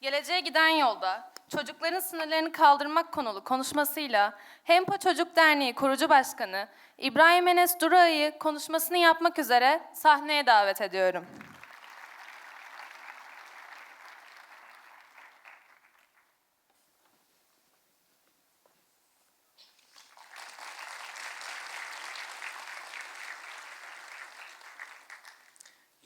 Geleceğe giden yolda çocukların sınırlarını kaldırmak konulu konuşmasıyla Hempa Çocuk Derneği kurucu başkanı İbrahim Enes Dura'yı konuşmasını yapmak üzere sahneye davet ediyorum.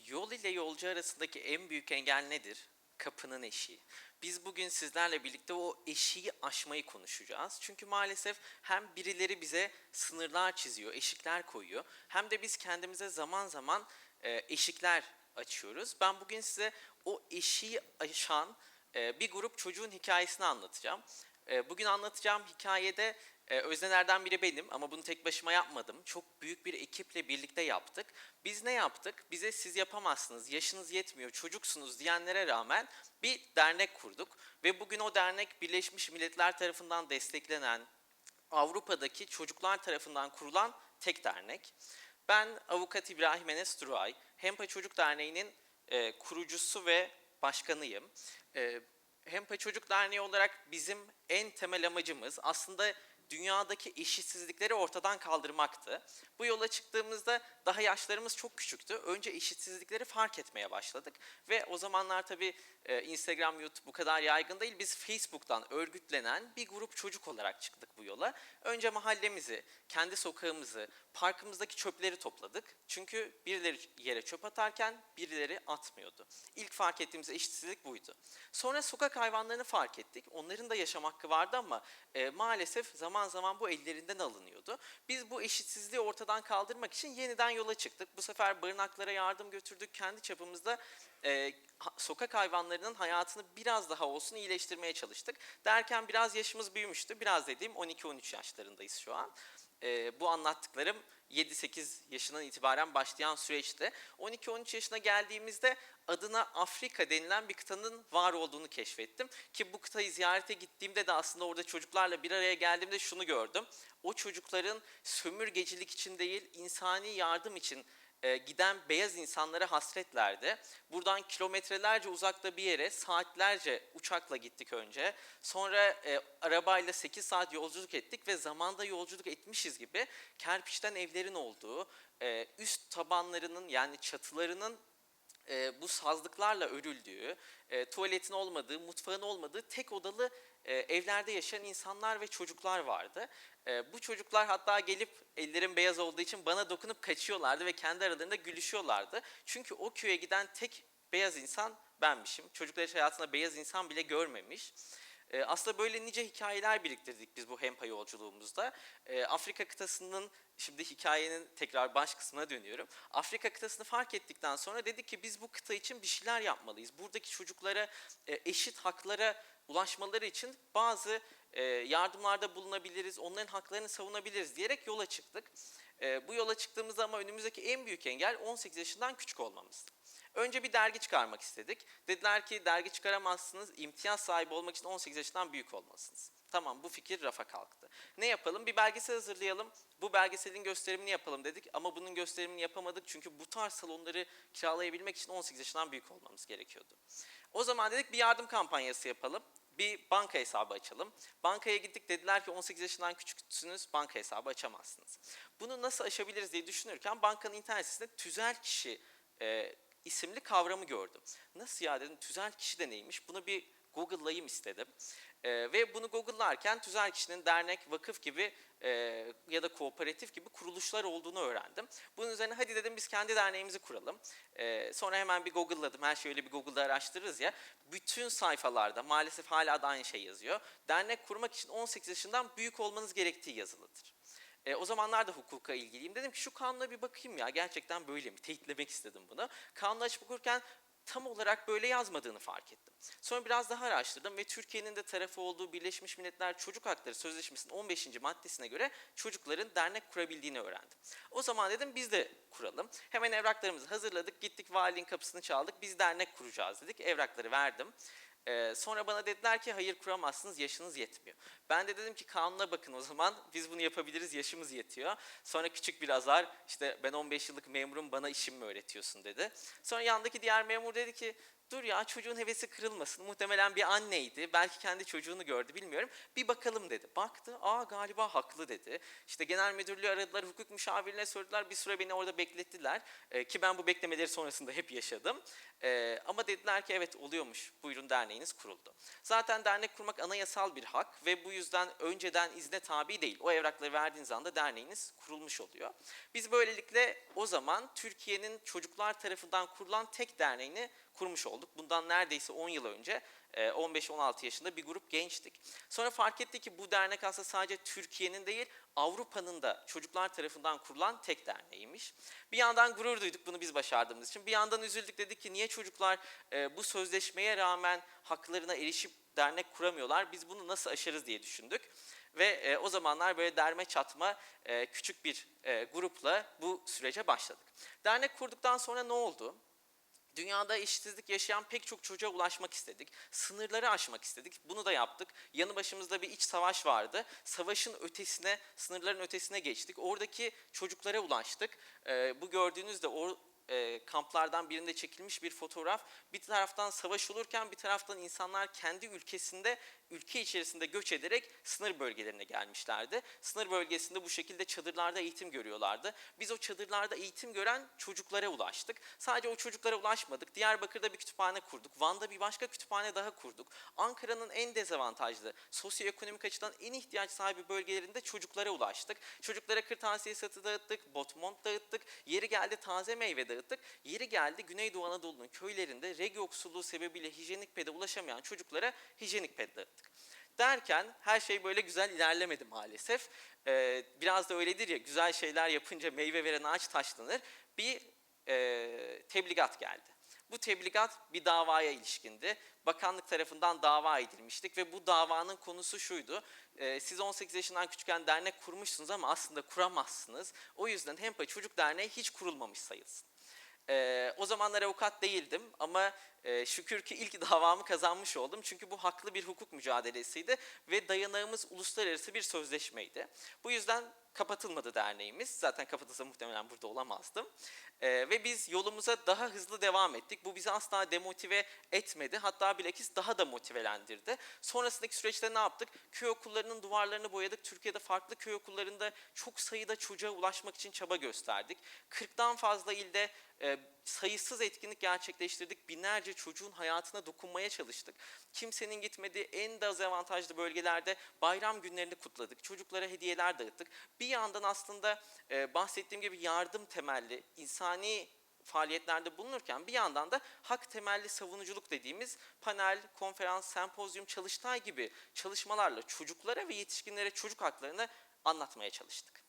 Yol ile yolcu arasındaki en büyük engel nedir? Kapının eşiği. Biz bugün sizlerle birlikte o eşiği aşmayı konuşacağız. Çünkü maalesef hem birileri bize sınırlar çiziyor, eşikler koyuyor. Hem de biz kendimize zaman zaman e, eşikler açıyoruz. Ben bugün size o eşiği aşan e, bir grup çocuğun hikayesini anlatacağım. E, bugün anlatacağım hikayede ee, öznelerden biri benim ama bunu tek başıma yapmadım. Çok büyük bir ekiple birlikte yaptık. Biz ne yaptık? Bize siz yapamazsınız, yaşınız yetmiyor, çocuksunuz diyenlere rağmen bir dernek kurduk. Ve bugün o dernek Birleşmiş Milletler tarafından desteklenen, Avrupa'daki çocuklar tarafından kurulan tek dernek. Ben avukat İbrahim Enes Duray, Hempa Çocuk Derneği'nin e, kurucusu ve başkanıyım. E, Hempa Çocuk Derneği olarak bizim en temel amacımız aslında dünyadaki eşitsizlikleri ortadan kaldırmaktı. Bu yola çıktığımızda daha yaşlarımız çok küçüktü. Önce eşitsizlikleri fark etmeye başladık ve o zamanlar tabii e, Instagram, YouTube bu kadar yaygın değil. Biz Facebook'tan örgütlenen bir grup çocuk olarak çıktık bu yola. Önce mahallemizi, kendi sokağımızı, parkımızdaki çöpleri topladık. Çünkü birileri yere çöp atarken birileri atmıyordu. İlk fark ettiğimiz eşitsizlik buydu. Sonra sokak hayvanlarını fark ettik. Onların da yaşam hakkı vardı ama e, maalesef zaman zaman bu ellerinden alınıyordu. Biz bu eşitsizliği ortadan kaldırmak için yeniden yola çıktık. Bu sefer barınaklara yardım götürdük. Kendi çapımızda e, sokak hayvanlarının hayatını biraz daha olsun iyileştirmeye çalıştık. Derken biraz yaşımız büyümüştü. Biraz dediğim 12-13 yaşlarındayız şu an. E, bu anlattıklarım 7-8 yaşından itibaren başlayan süreçte 12-13 yaşına geldiğimizde adına Afrika denilen bir kıtanın var olduğunu keşfettim. Ki bu kıtayı ziyarete gittiğimde de aslında orada çocuklarla bir araya geldiğimde şunu gördüm. O çocukların sömürgecilik için değil, insani yardım için e, giden beyaz insanlara hasretlerdi. Buradan kilometrelerce uzakta bir yere saatlerce uçakla gittik önce. Sonra e, arabayla 8 saat yolculuk ettik ve zamanda yolculuk etmişiz gibi kerpiçten evlerin olduğu, e, üst tabanlarının yani çatılarının e, bu sazlıklarla örüldüğü, e, tuvaletin olmadığı, mutfağın olmadığı tek odalı e, evlerde yaşayan insanlar ve çocuklar vardı. E, bu çocuklar hatta gelip ellerim beyaz olduğu için bana dokunup kaçıyorlardı ve kendi aralarında gülüşüyorlardı. Çünkü o köye giden tek beyaz insan benmişim. Çocuklar hayatında beyaz insan bile görmemiş. E, aslında böyle nice hikayeler biriktirdik biz bu Hempa yolculuğumuzda. Afrika kıtasının, şimdi hikayenin tekrar baş kısmına dönüyorum. Afrika kıtasını fark ettikten sonra dedik ki biz bu kıta için bir şeyler yapmalıyız. Buradaki çocuklara eşit haklara ulaşmaları için bazı e, yardımlarda bulunabiliriz, onların haklarını savunabiliriz diyerek yola çıktık. E, bu yola çıktığımızda ama önümüzdeki en büyük engel 18 yaşından küçük olmamızdı. Önce bir dergi çıkarmak istedik. Dediler ki dergi çıkaramazsınız, imtiyaz sahibi olmak için 18 yaşından büyük olmalısınız. Tamam bu fikir rafa kalktı. Ne yapalım? Bir belgesel hazırlayalım. Bu belgeselin gösterimini yapalım dedik ama bunun gösterimini yapamadık çünkü bu tarz salonları kiralayabilmek için 18 yaşından büyük olmamız gerekiyordu. O zaman dedik bir yardım kampanyası yapalım. Bir banka hesabı açalım. Bankaya gittik dediler ki 18 yaşından küçüksünüz banka hesabı açamazsınız. Bunu nasıl aşabiliriz diye düşünürken bankanın internet sitesinde tüzel kişi e, isimli kavramı gördüm. Nasıl ya dedim tüzel kişi de neymiş? Bunu bir Google'layayım istedim. Ee, ve bunu Google'larken tüzel kişinin dernek, vakıf gibi e, ya da kooperatif gibi kuruluşlar olduğunu öğrendim. Bunun üzerine hadi dedim biz kendi derneğimizi kuralım. Ee, sonra hemen bir Google'ladım. Her şeyi öyle bir Google'da araştırırız ya. Bütün sayfalarda maalesef hala da aynı şey yazıyor. Dernek kurmak için 18 yaşından büyük olmanız gerektiği yazılıdır. E, o zamanlar da hukuka ilgiliyim. Dedim ki şu kanuna bir bakayım ya gerçekten böyle mi? Teyitlemek istedim bunu. Kanunu açıp okurken tam olarak böyle yazmadığını fark ettim. Sonra biraz daha araştırdım ve Türkiye'nin de tarafı olduğu Birleşmiş Milletler Çocuk Hakları Sözleşmesi'nin 15. maddesine göre çocukların dernek kurabildiğini öğrendim. O zaman dedim biz de kuralım. Hemen evraklarımızı hazırladık, gittik valinin kapısını çaldık, biz dernek kuracağız dedik. Evrakları verdim. Ee, sonra bana dediler ki hayır kuramazsınız yaşınız yetmiyor. Ben de dedim ki kanuna bakın o zaman biz bunu yapabiliriz yaşımız yetiyor. Sonra küçük bir azar işte ben 15 yıllık memurum bana işimi mi öğretiyorsun dedi. Sonra yandaki diğer memur dedi ki dur ya çocuğun hevesi kırılmasın. Muhtemelen bir anneydi. Belki kendi çocuğunu gördü bilmiyorum. Bir bakalım dedi. Baktı. Aa galiba haklı dedi. İşte genel müdürlüğü aradılar. Hukuk müşavirine sordular. Bir süre beni orada beklettiler. Ee, ki ben bu beklemeleri sonrasında hep yaşadım. Ee, ama dediler ki evet oluyormuş. Buyurun derneğiniz kuruldu. Zaten dernek kurmak anayasal bir hak ve bu yüzden önceden izne tabi değil. O evrakları verdiğiniz anda derneğiniz kurulmuş oluyor. Biz böylelikle o zaman Türkiye'nin çocuklar tarafından kurulan tek derneğini kurmuş olduk. Bundan neredeyse 10 yıl önce e, 15-16 yaşında bir grup gençtik. Sonra fark ettik ki bu dernek aslında sadece Türkiye'nin değil Avrupa'nın da çocuklar tarafından kurulan tek derneğiymiş. Bir yandan gurur duyduk bunu biz başardığımız için. Bir yandan üzüldük dedik ki niye çocuklar e, bu sözleşmeye rağmen haklarına erişip dernek kuramıyorlar? Biz bunu nasıl aşarız diye düşündük. Ve e, o zamanlar böyle derme çatma e, küçük bir e, grupla bu sürece başladık. Dernek kurduktan sonra ne oldu? Dünyada eşitsizlik yaşayan pek çok çocuğa ulaşmak istedik. Sınırları aşmak istedik. Bunu da yaptık. Yanı başımızda bir iç savaş vardı. Savaşın ötesine, sınırların ötesine geçtik. Oradaki çocuklara ulaştık. Ee, bu gördüğünüz de o e, kamplardan birinde çekilmiş bir fotoğraf. Bir taraftan savaş olurken bir taraftan insanlar kendi ülkesinde, ülke içerisinde göç ederek sınır bölgelerine gelmişlerdi. Sınır bölgesinde bu şekilde çadırlarda eğitim görüyorlardı. Biz o çadırlarda eğitim gören çocuklara ulaştık. Sadece o çocuklara ulaşmadık. Diyarbakır'da bir kütüphane kurduk. Van'da bir başka kütüphane daha kurduk. Ankara'nın en dezavantajlı, sosyoekonomik açıdan en ihtiyaç sahibi bölgelerinde çocuklara ulaştık. Çocuklara kırtasiye satı dağıttık, botmont dağıttık. Yeri geldi taze meyve dağıttık. Yeri geldi Güneydoğu Anadolu'nun köylerinde reg yoksulluğu sebebiyle hijyenik pede ulaşamayan çocuklara hijyenik ped dağıttık. Derken her şey böyle güzel ilerlemedi maalesef. Ee, biraz da öyledir ya güzel şeyler yapınca meyve veren ağaç taşlanır. Bir e, tebligat geldi. Bu tebligat bir davaya ilişkindi. Bakanlık tarafından dava edilmiştik ve bu davanın konusu şuydu. Ee, siz 18 yaşından küçükken dernek kurmuşsunuz ama aslında kuramazsınız. O yüzden Hempa Çocuk Derneği hiç kurulmamış sayılsın. Ee, o zamanlar avukat değildim ama e, şükür ki ilk davamı kazanmış oldum. Çünkü bu haklı bir hukuk mücadelesiydi ve dayanağımız uluslararası bir sözleşmeydi. Bu yüzden kapatılmadı derneğimiz. Zaten kapatılsa muhtemelen burada olamazdım. Ee, ve biz yolumuza daha hızlı devam ettik. Bu bizi asla demotive etmedi. Hatta bilakis daha da motivelendirdi. Sonrasındaki süreçte ne yaptık? Köy okullarının duvarlarını boyadık. Türkiye'de farklı köy okullarında çok sayıda çocuğa ulaşmak için çaba gösterdik. 40'tan fazla ilde e, sayısız etkinlik gerçekleştirdik. Binlerce çocuğun hayatına dokunmaya çalıştık. Kimsenin gitmediği en dezavantajlı bölgelerde bayram günlerini kutladık. Çocuklara hediyeler dağıttık. Bir yandan aslında e, bahsettiğim gibi yardım temelli, insani faaliyetlerde bulunurken bir yandan da hak temelli savunuculuk dediğimiz panel, konferans, sempozyum, çalıştay gibi çalışmalarla çocuklara ve yetişkinlere çocuk haklarını anlatmaya çalıştık.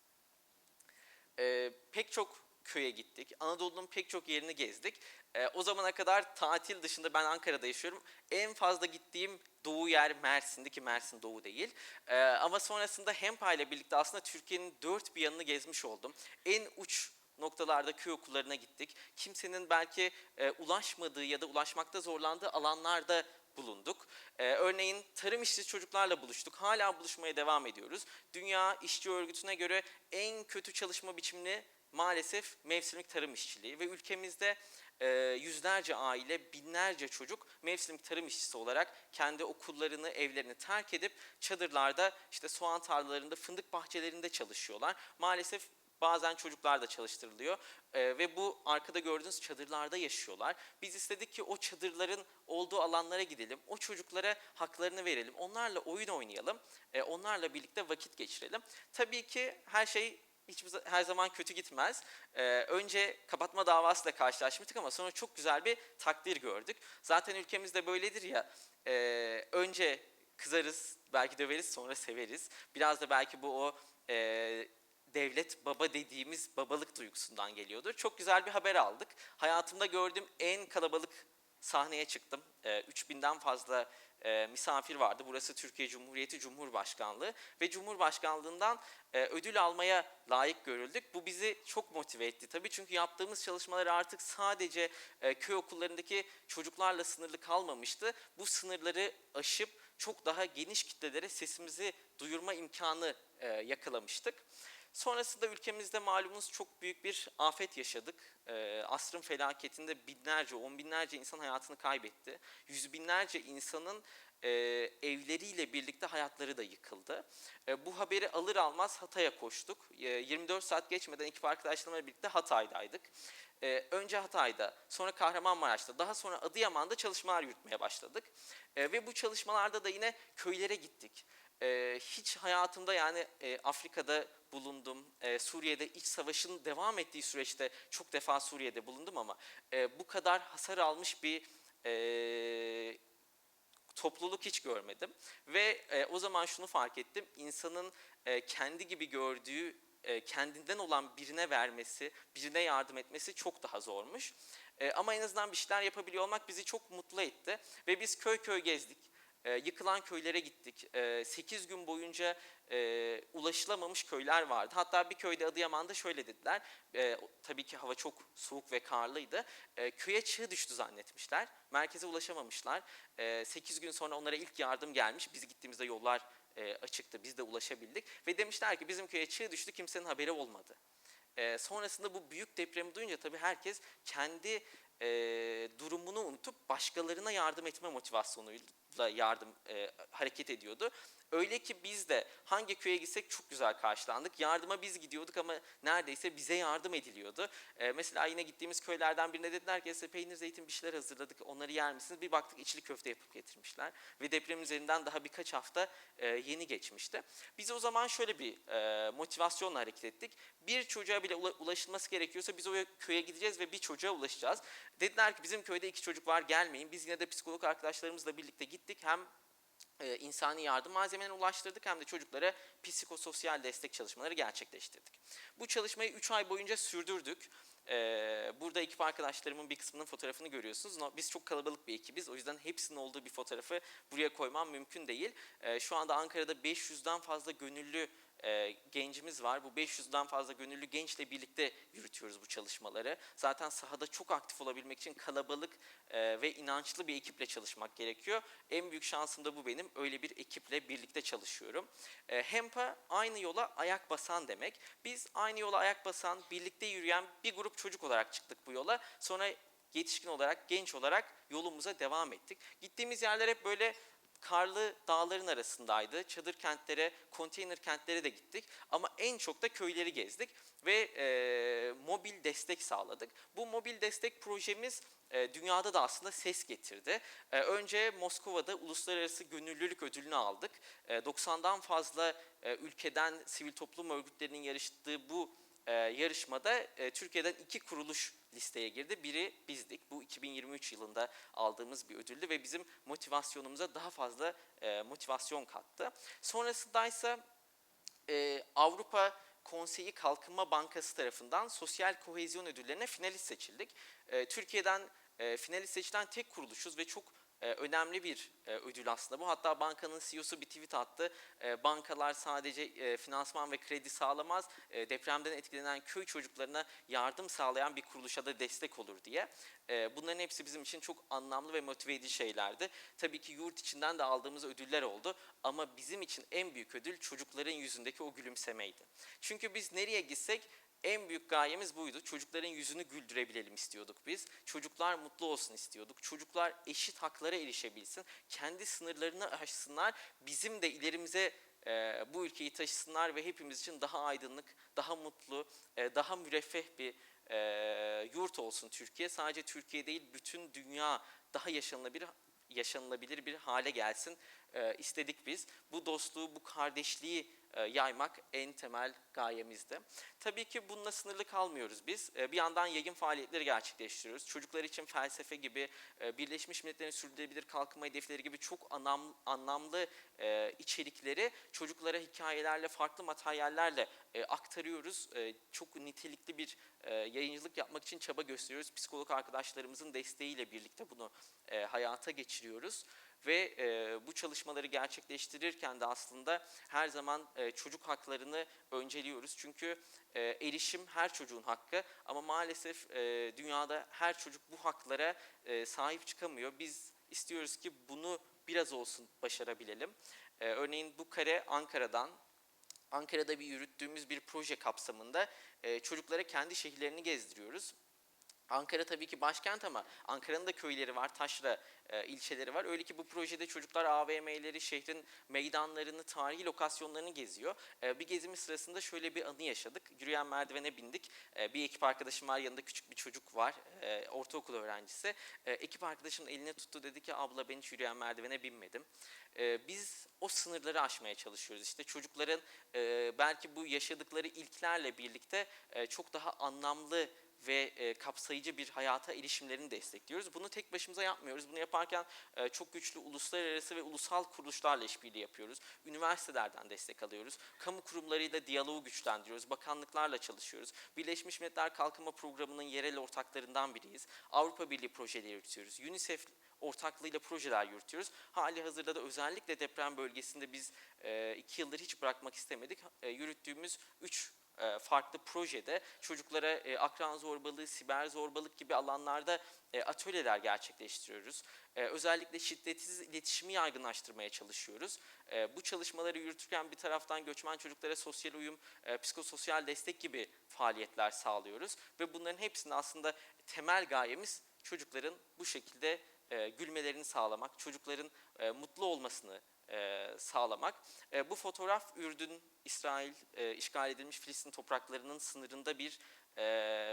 Ee, pek çok köye gittik. Anadolu'nun pek çok yerini gezdik. Ee, o zamana kadar tatil dışında ben Ankara'da yaşıyorum. En fazla gittiğim doğu yer Mersin'di ki Mersin doğu değil. Ee, ama sonrasında Hempa ile birlikte aslında Türkiye'nin dört bir yanını gezmiş oldum. En uç noktalarda köy okullarına gittik. Kimsenin belki e, ulaşmadığı ya da ulaşmakta zorlandığı alanlarda bulunduk. Ee, örneğin tarım işçi çocuklarla buluştuk. Hala buluşmaya devam ediyoruz. Dünya İşçi Örgütü'ne göre en kötü çalışma biçimini maalesef mevsimlik tarım işçiliği ve ülkemizde e, yüzlerce aile, binlerce çocuk mevsimlik tarım işçisi olarak kendi okullarını, evlerini terk edip çadırlarda, işte soğan tarlalarında, fındık bahçelerinde çalışıyorlar. Maalesef Bazen çocuklar da çalıştırılıyor Ee, ve bu arkada gördüğünüz çadırlarda yaşıyorlar. Biz istedik ki o çadırların olduğu alanlara gidelim, o çocuklara haklarını verelim, onlarla oyun oynayalım, e, onlarla birlikte vakit geçirelim. Tabii ki her şey hiçbir her zaman kötü gitmez. Ee, önce kapatma davasıyla karşılaşmıştık ama sonra çok güzel bir takdir gördük. Zaten ülkemizde böyledir ya, e, önce kızarız, belki döveriz, sonra severiz. Biraz da belki bu o e, devlet baba dediğimiz babalık duygusundan geliyordur. Çok güzel bir haber aldık. Hayatımda gördüğüm en kalabalık sahneye çıktım. Ee, 3000'den fazla e, misafir vardı. Burası Türkiye Cumhuriyeti Cumhurbaşkanlığı ve Cumhurbaşkanlığından e, ödül almaya layık görüldük. Bu bizi çok motive etti tabii çünkü yaptığımız çalışmalar artık sadece e, köy okullarındaki çocuklarla sınırlı kalmamıştı. Bu sınırları aşıp çok daha geniş kitlelere sesimizi duyurma imkanı yakalamıştık. Sonrasında ülkemizde malumunuz çok büyük bir afet yaşadık. Ee, asrın felaketinde binlerce, on binlerce insan hayatını kaybetti. Yüz binlerce insanın e, evleriyle birlikte hayatları da yıkıldı. E, bu haberi alır almaz Hatay'a koştuk. E, 24 saat geçmeden ekip arkadaşlarımla birlikte Hatay'daydık. E, önce Hatay'da, sonra Kahramanmaraş'ta, daha sonra Adıyaman'da çalışmalar yürütmeye başladık. E, ve bu çalışmalarda da yine köylere gittik. E, hiç hayatımda yani e, Afrika'da bulundum, e, Suriye'de iç savaşın devam ettiği süreçte çok defa Suriye'de bulundum ama e, bu kadar hasar almış bir e, topluluk hiç görmedim. Ve e, o zaman şunu fark ettim, insanın e, kendi gibi gördüğü, kendinden olan birine vermesi, birine yardım etmesi çok daha zormuş. Ama en azından bir şeyler yapabiliyor olmak bizi çok mutlu etti. Ve biz köy köy gezdik. E, yıkılan köylere gittik. 8 gün boyunca e, ulaşılamamış köyler vardı. Hatta bir köyde Adıyaman'da şöyle dediler. E, tabii ki hava çok soğuk ve karlıydı. E, köye çığ düştü zannetmişler. Merkeze ulaşamamışlar. 8 gün sonra onlara ilk yardım gelmiş. Biz gittiğimizde yollar e, açıktı. Biz de ulaşabildik. Ve demişler ki bizim köye çığ düştü kimsenin haberi olmadı. E, sonrasında bu büyük depremi duyunca tabii herkes kendi e, durumunu unutup başkalarına yardım etme motivasyonuyla yardım e, hareket ediyordu. Öyle ki biz de hangi köye gitsek çok güzel karşılandık. Yardıma biz gidiyorduk ama neredeyse bize yardım ediliyordu. E, mesela yine gittiğimiz köylerden birine dediler ki size peynir zeytin bir şeyler hazırladık onları yer misiniz? Bir baktık içli köfte yapıp getirmişler. Ve deprem üzerinden daha birkaç hafta e, yeni geçmişti. Biz o zaman şöyle bir e, motivasyonla hareket ettik. Bir çocuğa bile ula- ulaşılması gerekiyorsa biz o köye gideceğiz ve bir çocuğa ulaşacağız. Dediler ki bizim köyde iki çocuk var gelmeyin. Biz yine de psikolog arkadaşlarımızla birlikte gittik. Hem e, insani yardım malzemelerini ulaştırdık hem de çocuklara psikososyal destek çalışmaları gerçekleştirdik. Bu çalışmayı 3 ay boyunca sürdürdük. E, burada ekip arkadaşlarımın bir kısmının fotoğrafını görüyorsunuz. Biz çok kalabalık bir ekibiz. O yüzden hepsinin olduğu bir fotoğrafı buraya koymam mümkün değil. E, şu anda Ankara'da 500'den fazla gönüllü e, gencimiz var. Bu 500'den fazla gönüllü gençle birlikte yürütüyoruz bu çalışmaları. Zaten sahada çok aktif olabilmek için kalabalık e, ve inançlı bir ekiple çalışmak gerekiyor. En büyük şansım da bu benim. Öyle bir ekiple birlikte çalışıyorum. E, HEMPA aynı yola ayak basan demek. Biz aynı yola ayak basan, birlikte yürüyen bir grup çocuk olarak çıktık bu yola. Sonra yetişkin olarak, genç olarak yolumuza devam ettik. Gittiğimiz yerler hep böyle karlı dağların arasındaydı. Çadır kentlere, konteyner kentlere de gittik. Ama en çok da köyleri gezdik ve e, mobil destek sağladık. Bu mobil destek projemiz e, dünyada da aslında ses getirdi. E, önce Moskova'da uluslararası gönüllülük ödülünü aldık. E, 90'dan fazla e, ülkeden sivil toplum örgütlerinin yarıştığı bu e, yarışmada e, Türkiye'den iki kuruluş listeye girdi. Biri bizdik. Bu 2023 yılında aldığımız bir ödüldü ve bizim motivasyonumuza daha fazla e, motivasyon kattı. Sonrasındaysa e, Avrupa Konseyi Kalkınma Bankası tarafından sosyal kohezyon ödüllerine finalist seçildik. E, Türkiye'den e, finalist seçilen tek kuruluşuz ve çok e, önemli bir e, ödül aslında bu. Hatta bankanın CEO'su bir tweet attı. E, bankalar sadece e, finansman ve kredi sağlamaz, e, depremden etkilenen köy çocuklarına yardım sağlayan bir kuruluşa da destek olur diye. Bunların hepsi bizim için çok anlamlı ve motive edici şeylerdi. Tabii ki yurt içinden de aldığımız ödüller oldu ama bizim için en büyük ödül çocukların yüzündeki o gülümsemeydi. Çünkü biz nereye gitsek en büyük gayemiz buydu. Çocukların yüzünü güldürebilelim istiyorduk biz. Çocuklar mutlu olsun istiyorduk. Çocuklar eşit haklara erişebilsin. Kendi sınırlarını aşsınlar. Bizim de ilerimize e, bu ülkeyi taşısınlar ve hepimiz için daha aydınlık, daha mutlu, e, daha müreffeh bir e, yurt olsun Türkiye. Sadece Türkiye değil, bütün dünya daha yaşanılabilir yaşanılabilir bir hale gelsin e, istedik biz. Bu dostluğu, bu kardeşliği yaymak en temel gayemizdi. Tabii ki bununla sınırlı kalmıyoruz biz. E, bir yandan yayın faaliyetleri gerçekleştiriyoruz. Çocuklar için felsefe gibi, e, Birleşmiş Milletler'in sürdürülebilir kalkınma hedefleri gibi çok anlam, anlamlı e, içerikleri çocuklara hikayelerle, farklı materyallerle e, aktarıyoruz. E, çok nitelikli bir e, yayıncılık yapmak için çaba gösteriyoruz. Psikolog arkadaşlarımızın desteğiyle birlikte bunu e, hayata geçiriyoruz ve e, bu çalışmaları gerçekleştirirken de aslında her zaman e, çocuk haklarını önceliyoruz. Çünkü e, erişim her çocuğun hakkı ama maalesef e, dünyada her çocuk bu haklara e, sahip çıkamıyor. Biz istiyoruz ki bunu biraz olsun başarabilelim. E, örneğin bu kare Ankara'dan, Ankara'da bir yürüttüğümüz bir proje kapsamında e, çocuklara kendi şehirlerini gezdiriyoruz. Ankara tabii ki başkent ama Ankara'nın da köyleri var, taşra e, ilçeleri var. Öyle ki bu projede çocuklar AVM'leri, şehrin meydanlarını, tarihi lokasyonlarını geziyor. E, bir gezimiz sırasında şöyle bir anı yaşadık. Yürüyen merdivene bindik. E, bir ekip arkadaşım var, yanında küçük bir çocuk var, e, ortaokul öğrencisi. E, ekip arkadaşım eline tuttu dedi ki abla ben hiç yürüyen merdivene binmedim. E, biz o sınırları aşmaya çalışıyoruz. İşte çocukların e, belki bu yaşadıkları ilklerle birlikte e, çok daha anlamlı ve e, kapsayıcı bir hayata erişimlerini destekliyoruz. Bunu tek başımıza yapmıyoruz. Bunu yaparken e, çok güçlü uluslararası ve ulusal kuruluşlarla işbirliği yapıyoruz. Üniversitelerden destek alıyoruz. Kamu kurumlarıyla diyaloğu güçlendiriyoruz. Bakanlıklarla çalışıyoruz. Birleşmiş Milletler Kalkınma Programı'nın yerel ortaklarından biriyiz. Avrupa Birliği projeleri yürütüyoruz. UNICEF ortaklığıyla projeler yürütüyoruz. Hali hazırda da özellikle deprem bölgesinde biz e, iki yıldır hiç bırakmak istemedik. E, yürüttüğümüz üç farklı projede çocuklara e, akran zorbalığı, siber zorbalık gibi alanlarda e, atölyeler gerçekleştiriyoruz. E, özellikle şiddetsiz iletişimi yaygınlaştırmaya çalışıyoruz. E, bu çalışmaları yürütürken bir taraftan göçmen çocuklara sosyal uyum, e, psikososyal destek gibi faaliyetler sağlıyoruz. Ve bunların hepsinin aslında temel gayemiz çocukların bu şekilde e, gülmelerini sağlamak, çocukların e, mutlu olmasını e, sağlamak. E, bu fotoğraf Ürdün, İsrail e, işgal edilmiş Filistin topraklarının sınırında bir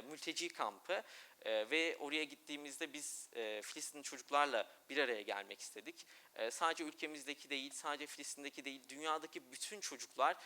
mülteci kampı ve oraya gittiğimizde biz e, Filistin çocuklarla bir araya gelmek istedik. Sadece ülkemizdeki değil, sadece Filistin'deki değil, dünyadaki bütün çocuklar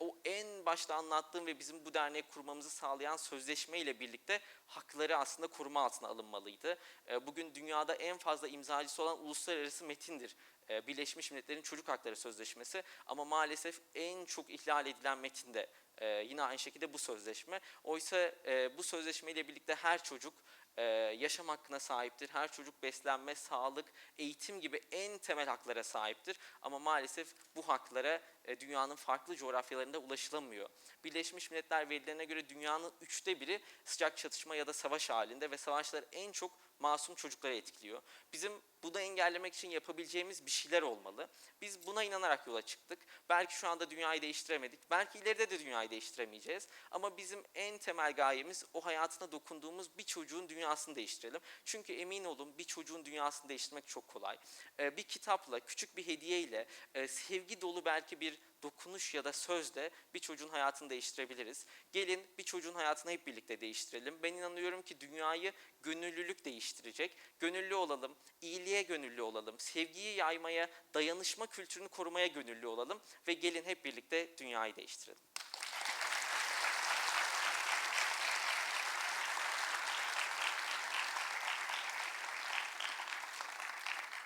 o en başta anlattığım ve bizim bu derneği kurmamızı sağlayan sözleşme ile birlikte hakları aslında koruma altına alınmalıydı. Bugün dünyada en fazla imzacısı olan uluslararası metindir Birleşmiş Milletler'in Çocuk Hakları Sözleşmesi ama maalesef en çok ihlal edilen metinde e, yine aynı şekilde bu sözleşme. Oysa e, bu sözleşmeyle birlikte her çocuk e, yaşam hakkına sahiptir. Her çocuk beslenme, sağlık, eğitim gibi en temel haklara sahiptir. Ama maalesef bu haklara e, dünyanın farklı coğrafyalarında ulaşılamıyor. Birleşmiş Milletler verilerine göre dünyanın üçte biri sıcak çatışma ya da savaş halinde ve savaşlar en çok masum çocukları etkiliyor. Bizim bunu engellemek için yapabileceğimiz bir şeyler olmalı. Biz buna inanarak yola çıktık. Belki şu anda dünyayı değiştiremedik. Belki ileride de dünyayı değiştiremeyeceğiz. Ama bizim en temel gayemiz o hayatına dokunduğumuz bir çocuğun dünyasını değiştirelim. Çünkü emin olun bir çocuğun dünyasını değiştirmek çok kolay. Ee, bir kitapla, küçük bir hediyeyle, e, sevgi dolu belki bir dokunuş ya da sözle bir çocuğun hayatını değiştirebiliriz. Gelin bir çocuğun hayatını hep birlikte değiştirelim. Ben inanıyorum ki dünyayı gönüllülük değiştirecek. Gönüllü olalım, iyiliğe gönüllü olalım, sevgiyi yaymaya, dayanışma kültürünü korumaya gönüllü olalım ve gelin hep birlikte dünyayı değiştirelim.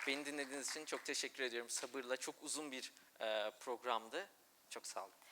Beni dinlediğiniz için çok teşekkür ediyorum. Sabırla çok uzun bir e, programdı. Çok sağ olun.